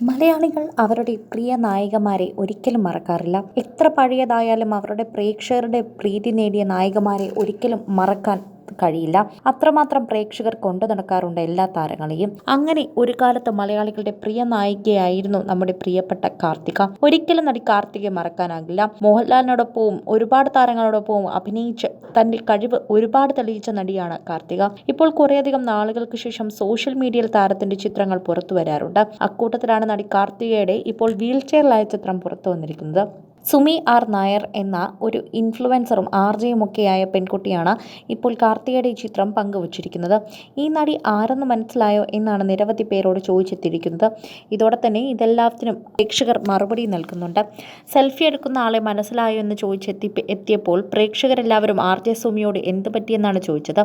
മലയാളികൾ അവരുടെ പ്രിയ നായികമാരെ ഒരിക്കലും മറക്കാറില്ല. എത്ര പഴയതായാലും അവരുടെ പ്രേക്ഷകരുടെ പ്രീതി നേടിയ നായികമാരെ ഒരിക്കലും മറക്കാൻ കഴിയില്ല. അത്രമാത്രം പ്രേക്ഷകർ കൊണ്ടു നടക്കാറുണ്ട് എല്ലാ താരങ്ങളെയും. അങ്ങനെ ഒരു കാലത്ത് മലയാളികളുടെ പ്രിയ നായികയായിരുന്നു നമ്മുടെ പ്രിയപ്പെട്ട കാർത്തിക. ഒരിക്കലും നടി കാർത്തികയെ മറക്കാനാകില്ല. മോഹൻലാലിനോടൊപ്പവും ഒരുപാട് താരങ്ങളോടൊപ്പവും അഭിനയിച്ച് തന്റെ കഴിവ് ഒരുപാട് തെളിയിച്ച നടിയാണ് കാർത്തിക. ഇപ്പോൾ കുറേയധികം നാളുകൾക്ക് ശേഷം സോഷ്യൽ മീഡിയയിൽ താരത്തിന്റെ ചിത്രങ്ങൾ പുറത്തു വരാറുണ്ട്. അക്കൂട്ടത്തിലാണ് നടി കാർത്തികയുടെ ഇപ്പോൾ വീൽ ചെയറിലായ ചിത്രം പുറത്തു വന്നിരിക്കുന്നത്. സുമി ആർ നായർ എന്ന ഒരു ഇൻഫ്ലുവൻസറും ആർ ജെയുമൊക്കെയായ പെൺകുട്ടിയാണ് ഇപ്പോൾ കാർത്തികയുടെ ഈ ചിത്രം പങ്കുവച്ചിരിക്കുന്നത്. ഈ നടി ആരെന്ന് മനസ്സിലായോ എന്നാണ് നിരവധി പേരോട് ചോദിച്ചെത്തിയിരിക്കുന്നത്. ഇതോടെ തന്നെ ഇതെല്ലാത്തിനും പ്രേക്ഷകർ മറുപടി നൽകുന്നുണ്ട്. സെൽഫി എടുക്കുന്ന ആളെ മനസ്സിലായോ എന്ന് ചോദിച്ചെത്തി എത്തിയപ്പോൾ പ്രേക്ഷകരെല്ലാവരും ആർ ജെ സുമിയോട് എന്ത് പറ്റിയെന്നാണ് ചോദിച്ചത്.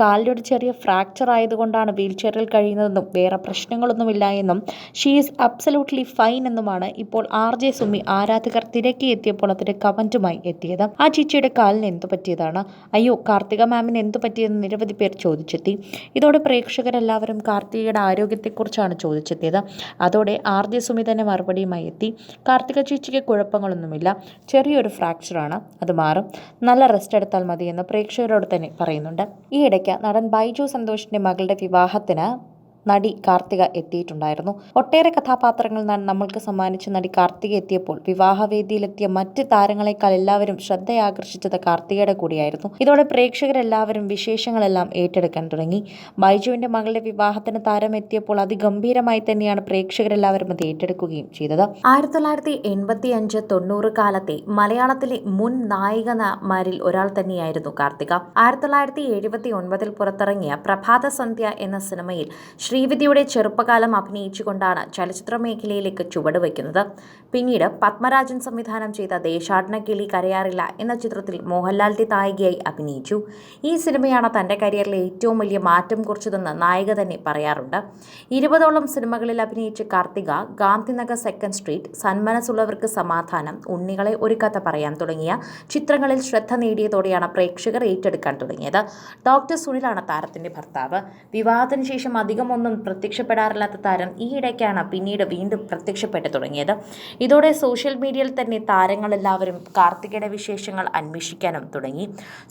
കാലിലൊരു ചെറിയ ഫ്രാക്ചർ ആയതുകൊണ്ടാണ് വീൽ ചെയറിൽ കഴിയുന്നതെന്നും വേറെ പ്രശ്നങ്ങളൊന്നുമില്ല എന്നും ഷീ ഈസ് അബ്സലൂട്ട്ലി ഫൈൻ എന്നുമാണ് ഇപ്പോൾ ആർ ജെ സുമി ആരാധകർ തിരക്കി എത്തിയപ്പോൾ അതിന്റെ കമന്റുമായി എത്തിയത്. ആ ചേച്ചിയുടെ കാലിന് എന്തു പറ്റിയതാണ്? അയ്യോ കാർത്തിക മാമിന് എന്തു പറ്റിയെന്ന് നിരവധി പേർ ചോദിച്ചെത്തി. ഇതോടെ പ്രേക്ഷകരെല്ലാവരും കാർത്തികയുടെ ആരോഗ്യത്തെക്കുറിച്ചാണ് ചോദിച്ചെത്തിയത്. അതോടെ ആർ ജെ സുമിതന്റെ മറുപടിയുമായി എത്തി. കാർത്തിക ചേച്ചിക്ക് കുഴപ്പങ്ങളൊന്നുമില്ല. ചെറിയൊരു ഫ്രാക്ചറാണ് അത് മാറും. നല്ല റെസ്റ്റ് എടുത്താൽ മതിയെന്ന് പ്രേക്ഷകരോട് തന്നെ പറയുന്നുണ്ട്. ഈ ഇടയ്ക്ക് നടൻ ബൈജു സന്തോഷിന്റെ മകളുടെ വിവാഹത്തിന് നടി കാർത്തിക എത്തിയിട്ടുണ്ടായിരുന്നു. ഒട്ടേറെ കഥാപാത്രങ്ങൾ നമ്മൾക്ക് സമ്മാനിച്ച നടി കാർത്തിക എത്തിയപ്പോൾ വിവാഹവേദിയിലെത്തിയ മറ്റ് താരങ്ങളെക്കാൾ എല്ലാവരും ശ്രദ്ധയാകർഷിച്ചത് കാർത്തികയുടെ കൂടിയായിരുന്നു. ഇതോടെ പ്രേക്ഷകരെല്ലാവരും വിശേഷങ്ങളെല്ലാം ഏറ്റെടുക്കാൻ തുടങ്ങി. ബൈജുവിന്റെ മകളുടെ വിവാഹത്തിന് താരം എത്തിയപ്പോൾ അതിഗംഭീരമായി തന്നെയാണ് പ്രേക്ഷകരെല്ലാവരും അത് ഏറ്റെടുക്കുകയും ചെയ്തത്. ആയിരത്തി തൊള്ളായിരത്തി എൺപത്തി അഞ്ച് തൊണ്ണൂറ് കാലത്തെ മലയാളത്തിലെ മുൻ നായികമാരിൽ ഒരാൾ തന്നെയായിരുന്നു കാർത്തിക. ആയിരത്തി തൊള്ളായിരത്തി എഴുപത്തി ഒൻപതിൽ പുറത്തിറങ്ങിയ പ്രഭാത സന്ധ്യ എന്ന സിനിമയിൽ ശ്രീവിദ്യയുടെ ചെറുപ്പകാലം അഭിനയിച്ചുകൊണ്ടാണ് ചലച്ചിത്ര മേഖലയിലേക്ക് ചുവടുവയ്ക്കുന്നത് പിന്നീട് പത്മരാജൻ സംവിധാനം ചെയ്ത ദേശാടന കിളി കരയാറില്ല എന്ന ചിത്രത്തിൽ മോഹൻലാലിന്റെ നായികയായി അഭിനയിച്ചു. ഈ സിനിമയാണ് തന്റെ കരിയറിലെ ഏറ്റവും വലിയ മാറ്റം കുറിച്ചതെന്ന് നായിക തന്നെ പറയാറുണ്ട്. ഇരുപതോളം സിനിമകളിൽ അഭിനയിച്ച കാർത്തിക ഗാന്ധിനഗർ സെക്കൻഡ് സ്ട്രീറ്റ് സന്മനസ്സുള്ളവർക്ക് സമാധാനം ഉണ്ണികളെ ഒരു കഥ പറയാൻ തുടങ്ങിയ ചിത്രങ്ങളിൽ ശ്രദ്ധ നേടിയതോടെയാണ് പ്രേക്ഷകർ ഏറ്റെടുക്കാൻ തുടങ്ങിയത്. ഡോക്ടർ സുനിലാണ് താരത്തിന്റെ ഭർത്താവ്. വിവാഹത്തിന് ശേഷം അധികം ഒന്നും പ്രത്യക്ഷപ്പെടാറില്ലാത്ത താരം ഈയിടയ്ക്കാണ് പിന്നീട് വീണ്ടും പ്രത്യക്ഷപ്പെട്ടു തുടങ്ങിയത്. ഇതോടെ സോഷ്യൽ മീഡിയയിൽ തന്നെ താരങ്ങളെല്ലാവരും കാർത്തികയുടെ വിശേഷങ്ങൾ അന്വേഷിക്കാനും തുടങ്ങി.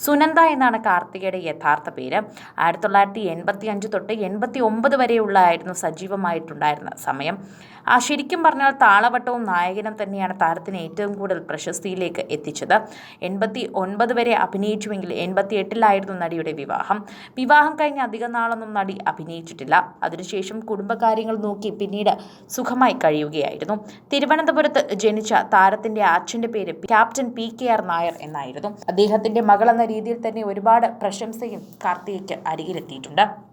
സുനന്ദ എന്നാണ് കാർത്തികയുടെ യഥാർത്ഥ പേര്. ആയിരത്തി തൊള്ളായിരത്തി എൺപത്തി അഞ്ച് തൊട്ട് എൺപത്തി ഒമ്പത് വരെയുള്ളതായിരുന്നു സജീവമായിട്ടുണ്ടായിരുന്ന സമയം. ആ ശരിക്കും പറഞ്ഞാൽ താളവട്ടവും നായകനും തന്നെയാണ് താരത്തിന് ഏറ്റവും കൂടുതൽ പ്രശസ്തിയിലേക്ക് എത്തിച്ചത്. എൺപത്തി ഒൻപത് വരെ അഭിനയിച്ചുവെങ്കിൽ എൺപത്തി എട്ടിലായിരുന്നു നടിയുടെ വിവാഹം. വിവാഹം കഴിഞ്ഞ അധിക നാളൊന്നും നടി അഭിനയിച്ചിട്ടില്ല. അതിനുശേഷം കുടുംബകാര്യങ്ങൾ നോക്കി പിന്നീട് സുഖമായി കഴിയുകയായിരുന്നു. തിരുവനന്തപുരത്ത് ജനിച്ച താരത്തിന്റെ അച്ഛന്റെ പേര് captain P K R Nair എന്നായിരുന്നു. അദ്ദേഹത്തിന്റെ മകൾ എന്ന രീതിയിൽ തന്നെ ഒരുപാട് പ്രശംസയും കാർത്തികയ്ക്ക് അരികിലെത്തിയിട്ടുണ്ട്.